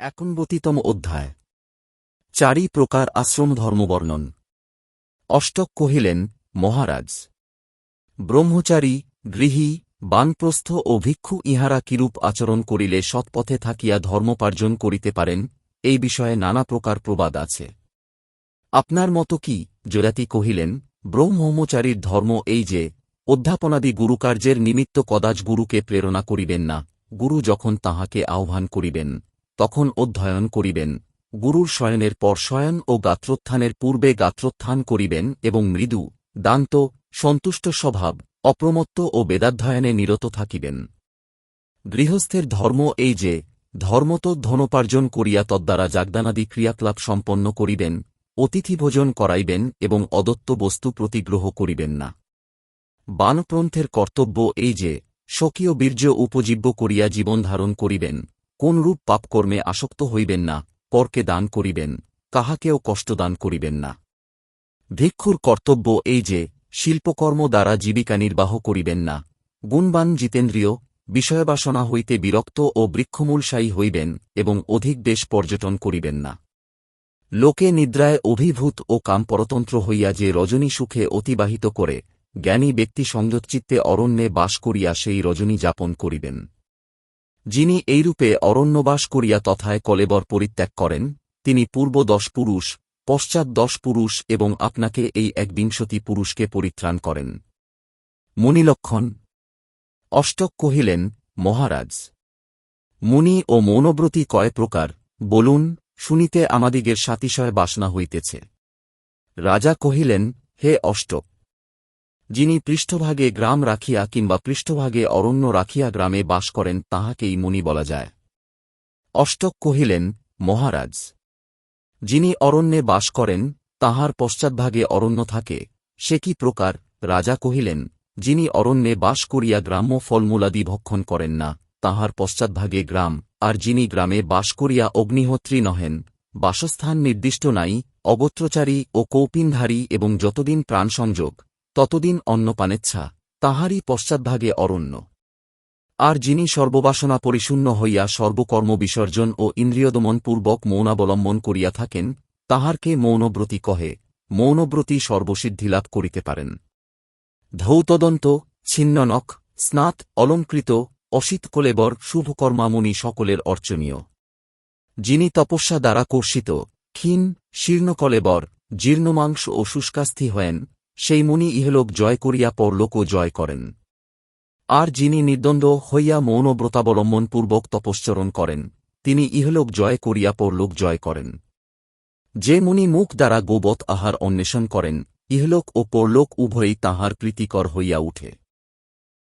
একুনবতিতম অধ্যায়। চারি প্রকার আশ্রম ধর্মবর্ণন। অষ্টক কহিলেন, মহারাজ, ব্রহ্মচারী, গৃহী, বানপ্রস্থ ও ভিক্ষু ইহারা কিরূপ আচরণ করিলে সৎপথে থাকিয়া ধর্মোপার্জন করিতে পারেন? এই বিষয়ে নানা প্রকার প্রবাদ আছে। আপনার মতো কি? জোরাতি কহিলেন ব্রহ্মচারীর ধর্ম এই যে, অধ্যাপনাদি গুরুকার্যের নিমিত্ত কদাচ গুরুকে প্রেরণা করিবেন না। গুরু যখন তাহাকে আহ্বান করিবেন তখন অধ্যয়ন করিবেন। গুরুর শয়নের পর শয়ন ও গাত্রোত্থানের পূর্বে গাত্রোত্থান করিবেন এবং মৃদু, দান্ত, সন্তুষ্ট স্বভাব, অপ্রমত্ত ও বেদাধ্যয়নে নিরত থাকিবেন। গৃহস্থের ধর্ম এই যে ধর্মত ধনোপার্জন করিয়া তদ্বারা জাগদানাদি ক্রিয়াকলাপ সম্পন্ন করিবেন অতিথিভোজন করাইবেন এবং অদত্ত বস্তু প্রতিগ্রহ করিবেন না। বানপ্রন্থের কর্তব্য এই যে, স্বকীয় বীর্য উপজীব্য করিয়া জীবন ধারণ করিবেন। কোনরূপ পাপকর্মে আসক্ত হইবেন না, পরকে দান করিবেন, কাহাকেও কষ্টদান করিবেন না। ভিক্ষুর কর্তব্য এই যে, শিল্পকর্ম দ্বারা জীবিকা নির্বাহ করিবেন না। গুণবান জিতেন্দ্রীয়, বিষয়বাসনা হইতে বিরক্ত ও বৃক্ষমূলশায়ী হইবেন এবং অধিক দেশ পর্যটন করিবেন না। লোকে নিদ্রায় অভিভূত ও কামপরতন্ত্র হইয়া যে রজনী সুখে অতিবাহিত করে, জ্ঞানী ব্যক্তি সংযতচিত্তে অরণ্যে বাস করিয়া সেই রজনী যাপন করিবেন। যিনি এইরূপে অরণ্যবাস করিয়া তথায় কলেবর পরিত্যাগ করেন, তিনি পূর্ব দশ পুরুষ, পশ্চাৎ দশ পুরুষ এবং আপনাকে এই একবিংশতি পুরুষকে পরিত্রাণ করেন। মুনিলক্ষণ, অষ্টক কহিলেন, মহারাজ, মুনি ও মৌনব্রতী কয় প্রকার, বলুন, শুনিতে আমাদিগের সাতিশয় বাসনা হইতেছে। রাজা কহিলেন, হে অষ্টক যিনি পৃষ্ঠভাগে গ্রাম রাখিয়া কিংবা পৃষ্ঠভাগে অরণ্য রাখিয়া গ্রামে বাস করেন, তাহাকেই মুনি বলা যায়। অষ্টক কহিলেন, মহারাজ, যিনি অরণ্যে বাস করেন, তাহার পশ্চাৎভাগে অরণ্য থাকে, সে কি প্রকার? রাজা কহিলেন, যিনি অরণ্যে বাস করিয়া গ্রাম্য ফলমূলাদি ভক্ষণ করেন না, তাহার পশ্চাৎভাগে গ্রাম, আর যিনি গ্রামে বাস করিয়া অগ্নিহোত্রী নহেন, বাসস্থান নির্দিষ্ট নাই, অগোত্রচারী ও কৌপিনধারী এবং যতদিন প্রাণসংযোগ ততদিন অন্নপানেচ্ছা তাহারই পশ্চাৎভাগে অরণ্য। আর যিনি সর্ববাসনা পরিশূন্য হইয়া সর্বকর্ম বিসর্জন ও ইন্দ্রিয়দমনপূর্বক মৌনাবলম্বন করিয়া থাকেন, তাহারকে মৌনব্রতী কহে, মৌনব্রতী সর্বসিদ্ধি লাভ করিতে পারেন। ধৌতদন্ত ছিন্ননক স্নাত, অলঙ্কৃত অসিতকলেবর শুভকর্মামুনি সকলের অর্চনীয়। যিনি তপস্যা দ্বারা কর্ষিত, ক্ষীণ শীর্ণকলেবর জীর্ণমাংস ও শুষ্কাস্থি হয়েন সেই মুনি ইহলোক জয় করিয়া পরলোকও জয় করেন। আর যিনি নির্দ্বন্দ্ব হইয়া মৌনব্রতাবলম্বনপূর্বক তপশ্চরণ করেন, তিনি ইহলোক জয় করিয়া পরলোক জয় করেন। যে মুনি মুখ দ্বারা গোবত আহার অন্বেষণ করেন, ইহলোক ও পরলোক উভয়ই তাঁহার প্রীতিকর হইয়া উঠে।